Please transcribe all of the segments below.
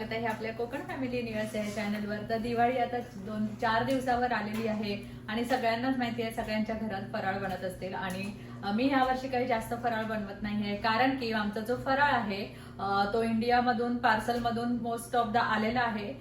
स्वागत आहे आपल्या कोकण फॅमिली न्यूज या चॅनलवर तर दिवाळी आता दोन चार दिवसावर आलेली आहे आणि सगळ्यांनाच माहिती आहे सगळ्यांच्या घरात फराळ बनत असतील. आणि मी ह्या वर्षी काही जास्त फराळ बनवत नाही आहे. कारण की आमचा जो फराळ आहे तो इंडियामधून पार्सलमधून मोस्ट ऑफ द आलेला आहे.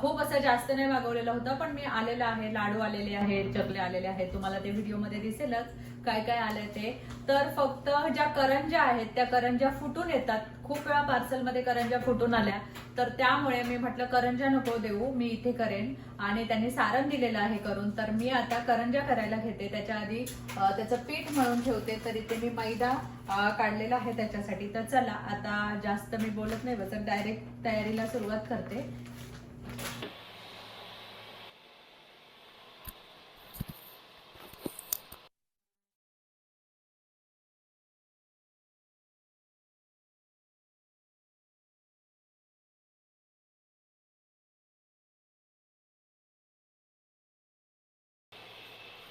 खूप असं जास्त नाही मागवलेलं होतं पण मी आलेलं आहे. लाडू आलेले आहेत चकले आलेले आहेत. तुम्हाला ते व्हिडिओमध्ये दिसेलच. काय काय आलंय ते. तर फक्त ज्या करंज्या आहेत त्या करंज्या फुटून येतात. खूप वेळा पार्सलमध्ये करंज्या फुटून आल्या. तर त्यामुळे मी म्हटलं करंज्या नको देऊ मी इथे करेन. आणि त्यांनी सारण दिलेलं आहे करून. तर मी आता करंज्या करायला घेते. त्याच्या आधी त्याचं पीठ मळून ठेवते. तर इथे मी मैदा काढलेला आहे त्याच्यासाठी. तर चला आता जास्त मी बोलत नाही बस डायरेक्ट तयारीला सुरुवात करते.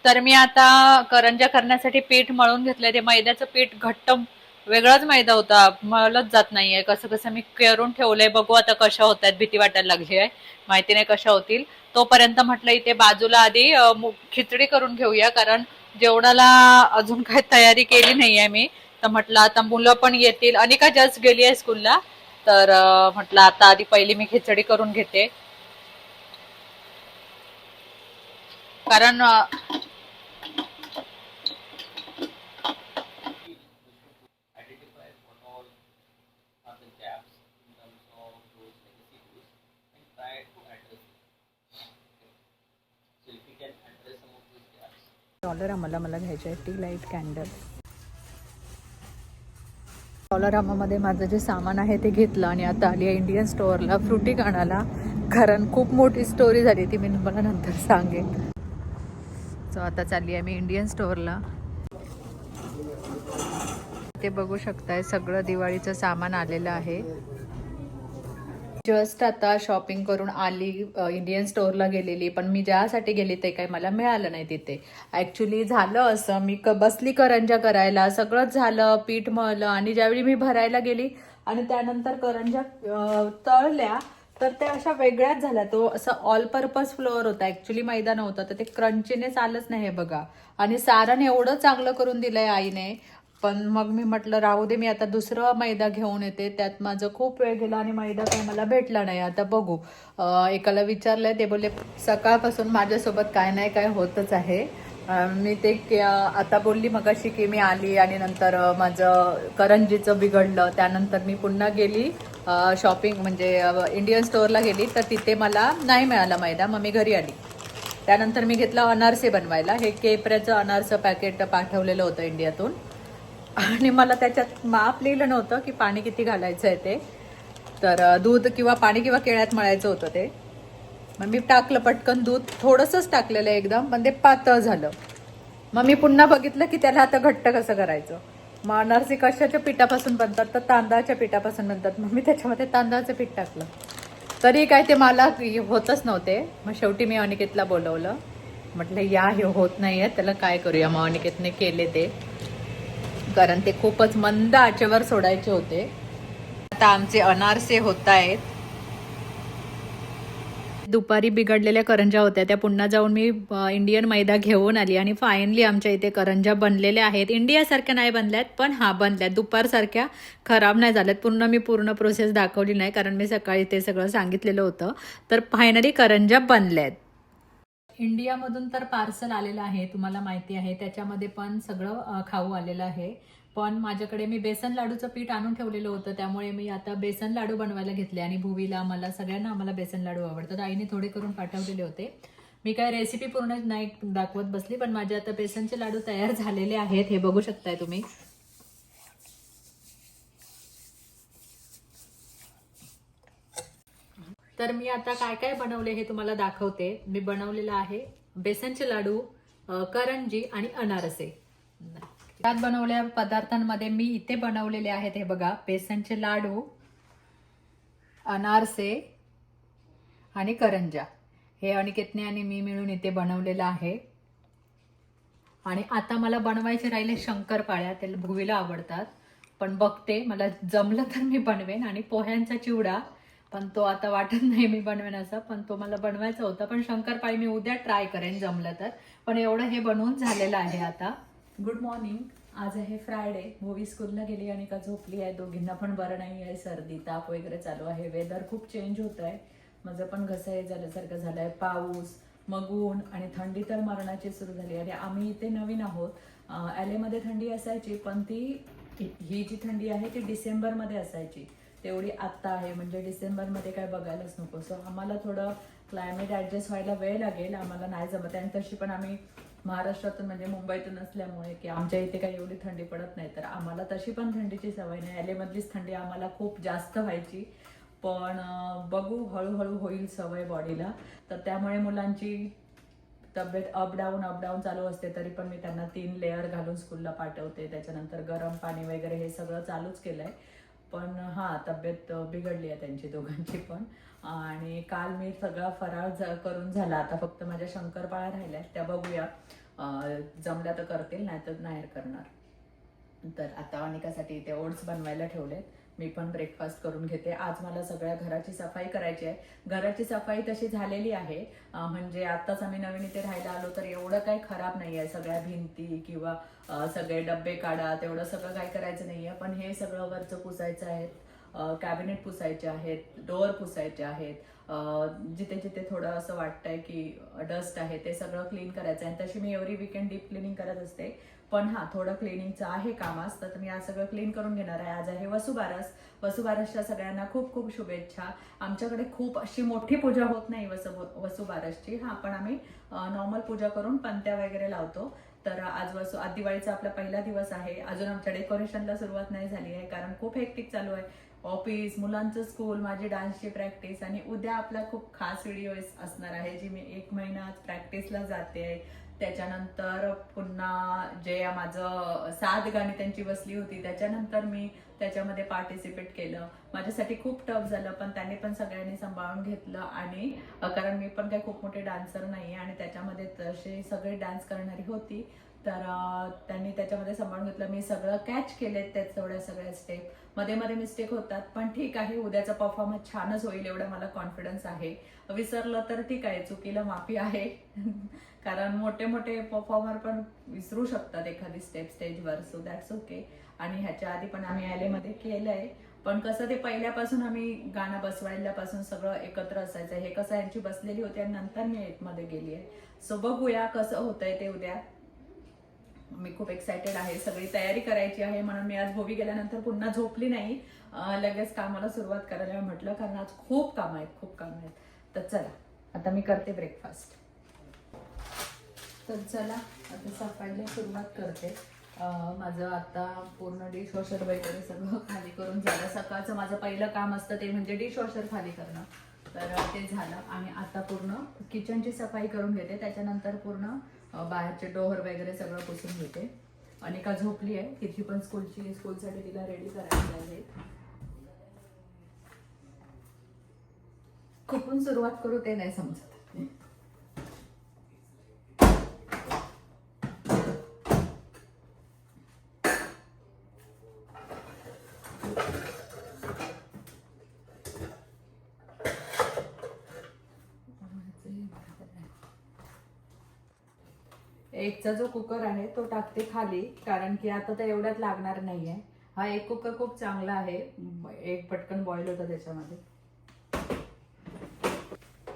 तर मी आता करंजा करण्यासाठी पीठ मळून घेतलंय. ते मैद्याचं पीठ घट्ट वेगळाच मैदा होता. मळलंच जात नाहीये. कसं कसं मी करून ठेवलंय बघू आता कशा होत आहेत भीती वाटायला लागली आहे. माहिती नाही कशा होतील. तोपर्यंत म्हटलं इथे बाजूला आधी खिचडी करून घेऊया. कारण जेवणाला अजून काही तयारी केली नाहीये मी. तर म्हटलं आता मुलं पण येतील. अनिका जस्ट गेली आहे स्कूलला तर म्हटलं आता आधी पहिली मी खिचडी करून घेते. कारण डॉलर आम्हाला मला घ्यायचे आहे टी लाइट कॅन्डल डॉलरामामध्ये माझं जे सामान आहे ते घेतलं आणि आता आली आहे इंडियन स्टोअरला फ्रुटी आणायला कारण खूप मोठी स्टोरी झाली ती मी तुम्हाला नंतर सांगेन. सो आता चालली आहे मी इंडियन स्टोअरला ते बघू शकताय सगळं दिवाळीचं सामान आलेलं आहे. जस्ट आता शॉपिंग करून आली इंडियन स्टोअरला गेलेली पण मी ज्यासाठी गेली ते काही मला मिळालं नाही तिथे. ऍक्च्युली झालं असं मी क बसली करंजा करायला सगळंच झालं पीठ मळलं आणि ज्यावेळी मी भरायला गेली आणि त्यानंतर करंजा तळल्या तर त्या अशा वेगळ्याच झाल्या. तो असं ऑल पर्पज फ्लोअर होता. ऍक्च्युली मैदा नव्हता तर ते क्रंचीनेच आलंच नाही हे बघा. आणि सारण एवढं चांगलं करून दिलंय आईने पण मग मी म्हटलं राहू दे मी आता दुसरं मैदा घेऊन येते. त्यात माझं खूप वेळ गेला आणि मैदा काही मला भेटला नाही. आता बघू. एकाला विचारलंय ते बोलले सकाळपासून माझ्यासोबत काय नाही काय होतच आहे. मी ते के- आता बोलली मगाशी की मी आली आणि नंतर माझं करंजीचं बिघडलं. त्यानंतर मी पुन्हा गेली शॉपिंग म्हणजे इंडियन स्टोअरला गेली तर तिथे मला नाही मिळाला मैदा. मग मी घरी आली. त्यानंतर मी घेतलं अनारसे बनवायला. हे केपऱ्याचं अनारसं पॅकेट पाठवलेलं होतं इंडियातून. आणि मला त्याच्यात माप लिहिलं नव्हतं की पाणी किती घालायचं आहे ते. तर दूध किंवा पाणी किंवा केळ्यात मळायचं होतं ते. मग मी टाकलं पटकन दूध. थोडंसंच टाकलेलं एकदम पण ते पातळ झालं. मग मी पुन्हा बघितलं की त्याला आता घट्ट कसं करायचं. मग अनारसी कशाच्या पिठापासून बनतात? तर तांदळाच्या पिठापासून बनतात. मग मी त्याच्यामध्ये तांदळाचं पीठ टाकलं. तरी काय ते मला होतच नव्हते. मग शेवटी मी अनिकेतला बोलवलं. म्हटलं या हे होत नाही आहे त्याला काय करूया? मग अनिकेतने केले ते. कारण ते खूपच मंद आचेवर सोडायचे होते. आता आमचे अनारसे होत आहेत दुपारी बिघडलेल्या करंजा होत्या. त्या पुन्हा जाऊन मी इंडियन मैदा घेऊन आली आणि फायनली आमच्या इथे करंजा बनलेल्या आहेत. इंडियासारख्या नाही बनल्यात पण हा बनल्यात. दुपारसारख्या खराब नाही झाल्यात. पूर्ण मी पूर्ण प्रोसेस दाखवली नाही कारण मी सकाळी ते सगळं सांगितलेलं होतं. तर फायनली करंजा बनल्यात. इंडियामधून तर पार्सल आलेलं आहे तुम्हाला माहिती आहे. त्याच्यामध्ये पण सगळं खाऊ आलेलं आहे. पण माझ्याकडे मी बेसन लाडूचं पीठ आणून ठेवलेलं होतं त्यामुळे मी आता बेसन लाडू बनवायला घेतले. आणि भुवीला मला सगळ्यांना आम्हाला बेसन लाडू आवडतात. आईने थोडे करून पाठवलेले होते. मी काय रेसिपी पूर्ण नाही दाखवत बसली पण माझे आता बेसनचे लाडू तयार झालेले आहेत. हे बघू शकताय तुम्ही. तर मी आता काय काय बनवले हे तुम्हाला दाखवते. मी बनवलेलं आहे बेसनचे लाडू करंजी आणि अनारसे. त्यात बनवलेल्या पदार्थांमध्ये मी इथे बनवलेले आहेत हे बघा बेसनचे लाडू अनारसे आणि करंजा हे अनिकेतने आणि मी मिळून इथे बनवलेलं आहे. आणि आता मला बनवायचे राहिले शंकरपाळ्या त्याला भुवीला आवडतात. पण बघते मला जमलं तर मी बनवेन. आणि पोह्यांचा चिवडा पण तो आता वाटत नाही मी बनवेन असं पण तो मला बनवायचा होता. पण शंकरपाळी मी उद्या ट्राय करेन जमलं तर. पण एवढं हे बनवून झालेलं आहे आता. गुड मॉर्निंग आज आहे फ्रायडे मूवी स्कूलला गेली आणि का झोपली आहे. दोघींना पण बरं नाही आहे. सर्दी ताप वगैरे चालू आहे. वेदर खूप चेंज होत आहे माझं पण घसा हे झाल्यासारखं झालं आहे पाऊस मग ऊन आणि थंडी तर मरणाची सुरू झाली आणि आम्ही इथे नवीन आहोत. ॲलेमध्ये थंडी असायची पण ती ही जी थंडी आहे ती डिसेंबरमध्ये असायची. तेवढी आत्ता आहे. म्हणजे डिसेंबरमध्ये काय बघायलाच नको. सो आम्हाला थोडं क्लायमेट ॲडजस्ट व्हायला वेळ लागेल. आम्हाला नाही जमत. आणि तशी पण आम्ही महाराष्ट्रातून म्हणजे मुंबईतून असल्यामुळे की आमच्या इथे काही एवढी थंडी पडत नाही. तर आम्हाला तशी पण थंडीची सवय नाही. ॲलेमधलीच थंडी आम्हाला खूप जास्त व्हायची. पण बघू. हळूहळू होईल सवय बॉडीला तर त्यामुळे मुलांची तब्येत अप डाऊन अप डाऊन चालू असते. तरी पण मी त्यांना तीन लेअर घालून स्कूलला पाठवते. त्याच्यानंतर गरम पाणी वगैरे हे सगळं चालूच केलं आहे पण हां तब्येत बिघडली आहे त्यांची दोघांची पण. आणि काल मी सगळा फराळ ज- करून झाला. आता फक्त माझ्या शंकरपाळ्या राहिल्या त्या बघूया. जमल्या तर करतील नाही तर नाही करणार. तर आता अनिकासाठी ते ओट्स बनवायला ठेवलेत. मी पण ब्रेकफास्ट करून घेते. आज मला सगळ्या घराची सफाई करायची आहे. घराची सफाई तशी झालेली आहे. म्हणजे आत्ताच आम्ही नवीन इथे राहायला आलो तर एवढं काही खराब नाही आहे सगळ्या भिंती किंवा सगळे डब्बे काढा तेवढं सगळं काही करायचं नाही आहे पण हे सगळं वरचं पुसायचं आहे. कॅबिनेट पुसायचे आहेत. डोअर पुसायचे आहेत. जिथे जिथे थोडं असं वाटतंय की डस्ट आहे ते सगळं क्लीन करायचं आहे. आणि तशी मी एव्हरी विकेंड डीप क्लिनिंग करत असते. पण हा थोडं क्लिनिंगचं आहे काम तर मी आज सगळं क्लीन करून घेणार आहे. आज आहे वसुबारस. वसुबारसच्या सगळ्यांना खूप खूप शुभेच्छा. आमच्याकडे खूप अशी मोठी पूजा होत नाही वसु वसुबारसची. हा पण आम्ही नॉर्मल पूजा करून पंत्या वगैरे लावतो. तर आज वसु आज दिवाळीचा आपला पहिला दिवस आहे. अजून आमच्या डेकोरेशनला सुरुवात नाही झाली आहे कारण खूप हेक्टिक चालू आहे. ऑफिस मुलांचं स्कूल माझी डान्सची प्रॅक्टिस आणि उद्या आपला खूप खास व्हिडिओ असणार आहे जी मी एक महिना प्रॅक्टिसला जाते त्याच्यानंतर पुन्हा जे माझं सात गाणी त्यांची बसली होती. त्याच्यानंतर मी त्याच्यामध्ये पार्टिसिपेट केलं. माझ्यासाठी खूप टफ झालं पण त्यांनी पण सगळ्यांनी सांभाळून घेतलं आणि कारण मी पण काही खूप मोठे डान्सर नाही आणि त्याच्यामध्ये तसे सगळे डान्स करणारी होती. तर त्यांनी त्याच्यामध्ये सांभाळून घेतलं. मी सगळं कॅच केलेत त्या तेवढ्या सगळ्या स्टेपमध्ये मध्ये मिस्टेक होतात पण ठीक आहे उद्याचा परफॉर्मन्स छानच होईल एवढा मला कॉन्फिडन्स आहे. विसरलं तर ठीक आहे चुकीला माफी आहे. कारण मोठे मोठे परफॉर्मर पण विसरू शकतात एखादी स्टेप स्टेजवर सो दॅट्स ओके आणि ह्याच्या आधी पण आम्ही ॲलेमध्ये आहे पण कसं ते पहिल्यापासून आम्ही गाणं बसवायल्यापासून सगळं एकत्र असायचं. हे कसं यांची बसलेली होती आणि नंतर मी एटमध्ये गेली आहे सो बघूया कसं होतंय ते उद्या. मी खूप एक्सायटेड आहे सगळी तयारी करायची आहे म्हणून मी आज भोवी गेल्यानंतर पुन्हा झोपली नाही. लगेच कामाला सुरुवात करायला म्हटलं कारण आज खूप काम आहेत खूप काम आहेत. तर चला आता मी करते ब्रेकफास्ट तर चला आता सफाईला सुरुवात करते. माझं आता पूर्ण डिश वॉशर वगैरे सगळं खाली करून झालं. सकाळचं माझं पहिलं काम असतं ते म्हणजे डिश वॉशर खाली करणं. तर ते झालं. आणि आता पूर्ण किचनची सफाई करून घेते. त्याच्यानंतर पूर्ण बाहेरचे डोहर वगैरे सगळं पुसून घेते. आणि झोपली आहे तिची पण स्कूलची स्कूलसाठी तिला रेडी करायची आहे. कुठून सुरुवात करू ते नाही समजत. एकचा जो कुकर आहे तो टाकते खाली कारण की आता तर एवढ्यात लागणार नाही आहे हा एक कुकर खूप चांगला आहे. एक पटकन बॉईल होतं त्याच्यामध्ये.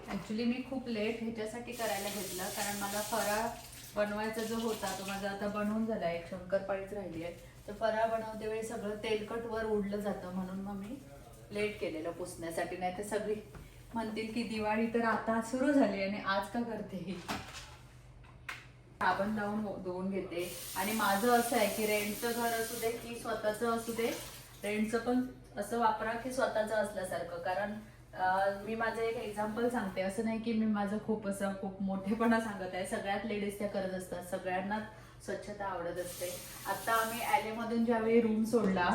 ॲक्च्युली मी खूप लेट ह्याच्यासाठी करायला घेतला कारण मला फराळ बनवायचा जो होता तो माझा आता बनवून झाला एक शंकरपाळीच राहिली आहे. तर फराळ बनवते वेळी सगळं तेलकट वर उडलं जातं म्हणून मग मी लेट केलेलं पुसण्यासाठी. नाही तर सगळी म्हणतील की दिवाळी तर आता सुरू झाली आणि आज का करते ही? साबण लावून हो- धुवून घेते. आणि माझं असं आहे की रेंटचं घर असू दे की स्वतःचं असू दे रेंटचं पण असं वापरा की स्वतःचं असल्यासारखं. कारण मी माझं एक एक्झाम्पल सांगते. असं नाही की मी माझं खूप असं खूप मोठेपणा सांगत आहे. सगळ्यात लेडीज त्या करत असतात. सगळ्यांना स्वच्छता आवडत असते. आता आम्ही ॲलेमधून ज्यावेळी रूम सोडला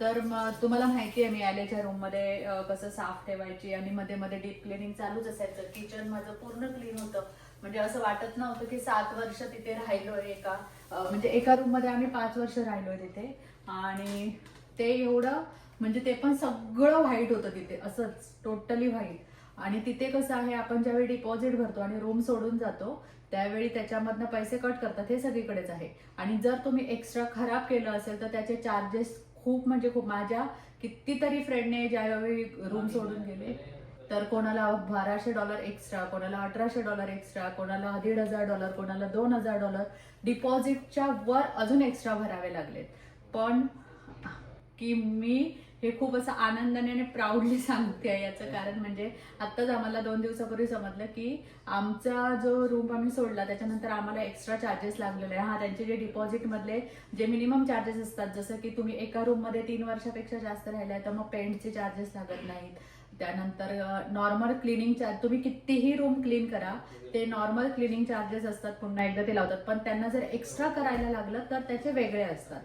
तर मग तुम्हाला माहिती आहे मी आल्याच्या रूममध्ये मध्ये कसं साफ ठेवायची आणि मध्ये मध्ये डीप क्लिनिंग चालूच असायचं. किचन माझं पूर्ण क्लीन होतं. म्हणजे असं वाटत नव्हतं की सात वर्ष तिथे राहिलोय एका म्हणजे एका रूममध्ये आम्ही पाच वर्ष राहिलोय तिथे. आणि ते एवढं म्हणजे ते पण सगळं व्हाईट होतं तिथे. असंच टोटली व्हाईट आणि तिथे कसं आहे आपण ज्यावेळी डिपॉझिट भरतो आणि रूम सोडून जातो त्यावेळी त्याच्यामधनं पैसे कट करतात हे सगळीकडेच आहे. आणि जर तुम्ही एक्स्ट्रा खराब केलं असेल तर त्याचे चार्जेस खूप म्हणजे खूप माझ्या कितीतरी फ्रेंडने ज्यावेळी रूम सोडून गेले तर कोणाला बाराशे डॉलर एक्स्ट्रा कोणाला अठराशे डॉलर एक्स्ट्रा कोणाला दीड हजार डॉलर कोणाला दोन हजार डॉलर डिपॉझिटच्या वर अजून एक्स्ट्रा भरावे लागलेत. पण की मी हे खूप असं आनंदाने आणि प्राऊडली सांगते याचं कारण म्हणजे आत्ताच आम्हाला दोन दिवसापूर्वी समजलं की आमचा जो रूम आम्ही सोडला त्याच्यानंतर आम्हाला एक्स्ट्रा चार्जेस लागलेले आहे हा त्यांचे जे डिपॉझिट मधले जे मिनिमम चार्जेस असतात जसं की तुम्ही एका रूममध्ये तीन वर्षापेक्षा जास्त राहिलाय तर मग पेंटचे चार्जेस लागत नाहीत. त्यानंतर नॉर्मल क्लिनिंग चार्ज तुम्ही कितीही रूम क्लीन करा ते नॉर्मल क्लिनिंग चार्जेस असतात पुन्हा एकदा ते लावतात. पण त्यांना जर एक्स्ट्रा करायला लागलं तर त्याचे वेगळे असतात.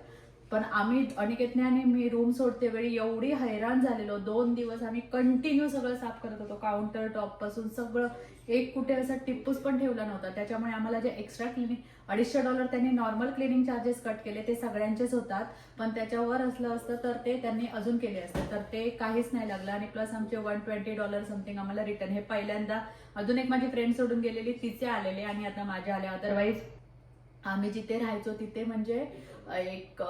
पण आम्ही अनिकेतने आणि मी रूम सोडते वेळी एवढी हैराण झालेलो. दोन दिवस आम्ही कंटिन्यू सगळं साफ करत होतो. काउंटर टॉपपासून सगळं. एक कुठे असा टिप्पूस पण ठेवला नव्हता. त्याच्यामुळे आम्हाला जे एक्स्ट्रा क्लिनिंग अडीचशे डॉलर त्यांनी नॉर्मल क्लिनिंग चार्जेस कट केले. ते सगळ्यांचेच होतात. पण त्याच्यावर असलं असतं तर ते त्यांनी अजून केले असते. तर ते काहीच नाही लागलं. आणि प्लस आमचे वन ट्वेंटी डॉलर समथिंग आम्हाला रिटर्न हे पहिल्यांदा अजून एक माझी फ्रेंड सोडून गेलेली. तिचे आलेले आणि आता माझ्या आले. अदरवाईज आम्ही जिथे राहायचो तिथे म्हणजे एक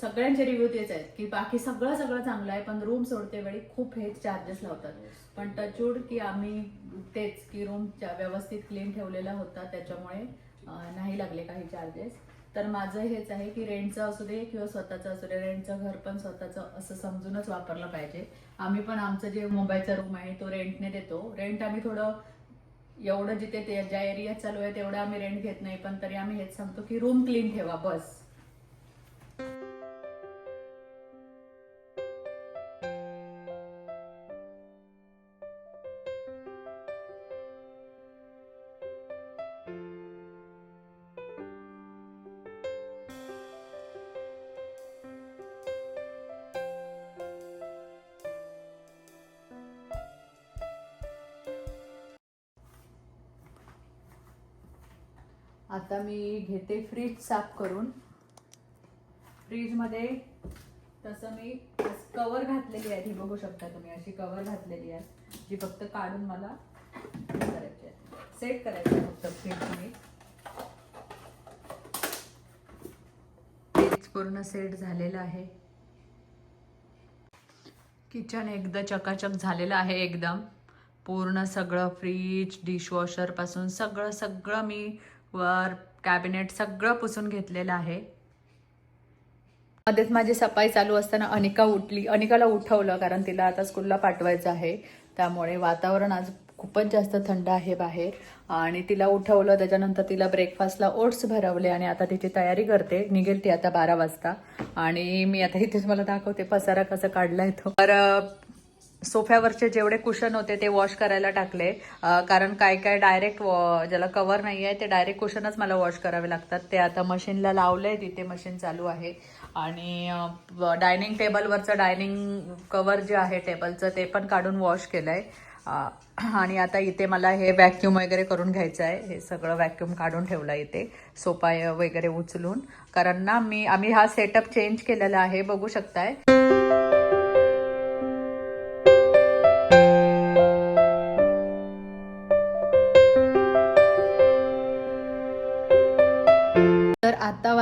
सगळ्यांचे रिव्ह्यू तेच आहेत की बाकी सगळं सगळं चांगलं आहे पण रूम सोडते वेळी खूप हेच चार्जेस लावतात. पण टचूड की आम्ही तेच की रूम व्यवस्थित क्लीन ठेवलेला होता त्याच्यामुळे नाही लागले काही चार्जेस तर माझं हेच आहे की रेंटचं असू दे किंवा स्वतःचं असू दे रेंटचं घर पण स्वतःचं असं समजूनच वापरलं पाहिजे. आम्ही पण आमचं जे मुंबईचा रूम आहे तो रेंटने देतो. रेंट आम्ही थोडं एवढं जिथे ते ज्या एरियात चालू आहे तेवढं आम्ही रेंट घेत नाही पण तरी आम्ही हेच सांगतो की रूम क्लीन ठेवा बस. आता मी घेते फ्रीज साफ करून. फ्रीजमध्ये तसं मी कवर घातलेली आहे. ही बघू शकता तुम्ही अशी कवर घातलेली आहे जी फक्त काढून मला करायची आहे. सेट करायची आहे फक्त फ्रीज मी फ्रीज पूर्ण सेट झालेलं आहे. किचन एकदा चकाचक झालेलं आहे एकदम. पूर्ण सगळं फ्रीज डिशवॉशरपासून सगळं सगळं मी वर कॅबिनेट सगळं पुसून घेतलेलं आहे. मध्येच माझी सफाई चालू असताना अनिका उठली. अनिकाला उठवलं कारण तिला आता स्कूलला पाठवायचं आहे. त्यामुळे वातावरण आज खूपच जास्त थंड आहे बाहेर. आणि तिला उठवलं त्याच्यानंतर तिला ब्रेकफास्टला ओट्स भरवले आणि आता तिची तयारी करते. निघेल ती आता बारा वाजता. आणि मी आता इथेच मला दाखवते पसारा कसा काढलाय तो. तर सोफ्यावरचे जेवढे कुशन होते ते वॉश करायला टाकले. कारण काय काय डायरेक्ट ज्याला कवर नाही आहे ते डायरेक्ट कुशनच मला वॉश करावे लागतात. ते आता मशीनला लावलंय तिथे मशीन चालू आहे. आणि डायनिंग टेबलवरचं डायनिंग कवर जे आहे टेबलचं ते पण काढून वॉश केलंय. आहे आणि आता इथे मला हे व्हॅक्यूम वगैरे करून घ्यायचं आहे हे सगळं व्हॅक्यूम काढून ठेवलं इथे सोपा वगैरे उचलून. कारण ना मी आम्ही हा सेटअप चेंज केलेला आहे बघू शकताय.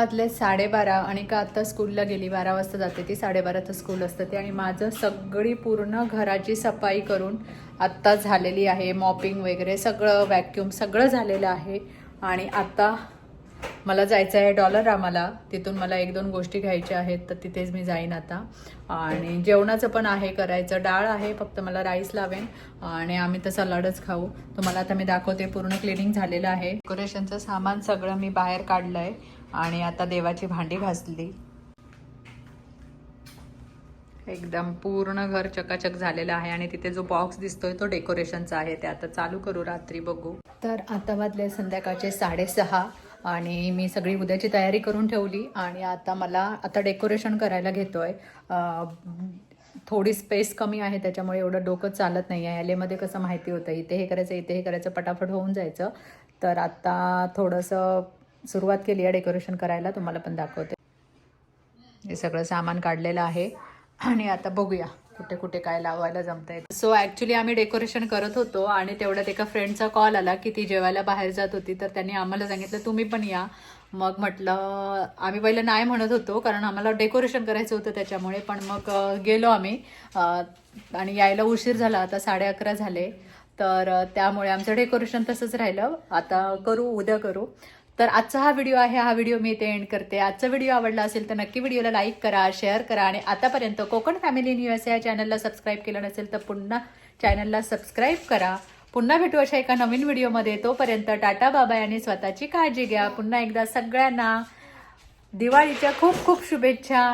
वाजले साडेबारा आणि का आता स्कूलला गेली बारा वाजता जाते ती साडेबाराचं स्कूल असतं ते. आणि माझं सगळी पूर्ण घराची सफाई करून आत्ता झालेली आहे मॉपिंग वगैरे सगळं व्हॅक्युम सगळं झालेलं आहे. आणि आता मला जायचं आहे डॉलर आम्हाला तिथून मला एक दोन गोष्टी घ्यायच्या आहेत तर तिथेच मी जाईन आता. आणि जेवणाचं पण आहे करायचं. डाळ आहे फक्त मला राईस लावेन. आणि आम्ही तर सलाडच खाऊ. तुम्हाला आता मी दाखवते पूर्ण क्लिनिंग झालेलं आहे. डेकोरेशनचं सामान सगळं मी बाहेर काढलं आहे आणि आता देवाची भांडी घासली. एकदम पूर्ण घर चकाचक झालेलं आहे आणि तिथे जो बॉक्स दिसतोय तो डेकोरेशनचा आहे. ते आता चालू करू रात्री बघू. तर आता वाजले संध्याकाळचे साडेसहा आणि मी सगळी उद्याची तयारी करून ठेवली आणि आता मला आता डेकोरेशन करायला घेतोय. थोडी स्पेस कमी आहे त्याच्यामुळे एवढं डोकं चालत नाही आहे यालेमध्ये कसं माहिती होतं इथे हे करायचं इथे हे करायचं पटापट होऊन जायचं. तर आता थोडंसं सुरुवात केली आहे डेकोरेशन करायला तुम्हाला पण दाखवते. हे सगळं सामान काढलेलं आहे. आणि आता बघूया कुठे कुठे काय लावायला जमतंय. सो ॲक्च्युली आम्ही डेकोरेशन करत होतो आणि तेवढ्यात एका फ्रेंडचा कॉल आला की ती जेवायला बाहेर जात होती तर त्यांनी आम्हाला सांगितलं तुम्ही पण या. मग म्हटलं आम्ही पहिलं नाही म्हणत होतो कारण आम्हाला डेकोरेशन करायचं होतं त्याच्यामुळे. पण मग गेलो आम्ही. आणि यायला उशीर झाला आता साडे अकरा झाले. तर त्यामुळे आमचं डेकोरेशन तसंच राहिलं. आता करू उद्या करू. तर आजचा हा व्हिडिओ आहे. हा व्हिडिओ मी इथे एंड करते. आजचा व्हिडिओ आवडला असेल तर नक्की व्हिडिओला लाईक करा शेअर करा आणि आतापर्यंत कोकण फॅमिली न्यू एस या चॅनलला सबस्क्राईब केलं नसेल तर पुन्हा चॅनलला सबस्क्राईब करा. पुन्हा भेटू अशा एका नवीन व्हिडिओमध्ये तोपर्यंत टाटा बाबा आणि स्वतःची काळजी घ्या. पुन्हा एकदा सगळ्यांना दिवाळीच्या खूप खूप शुभेच्छा.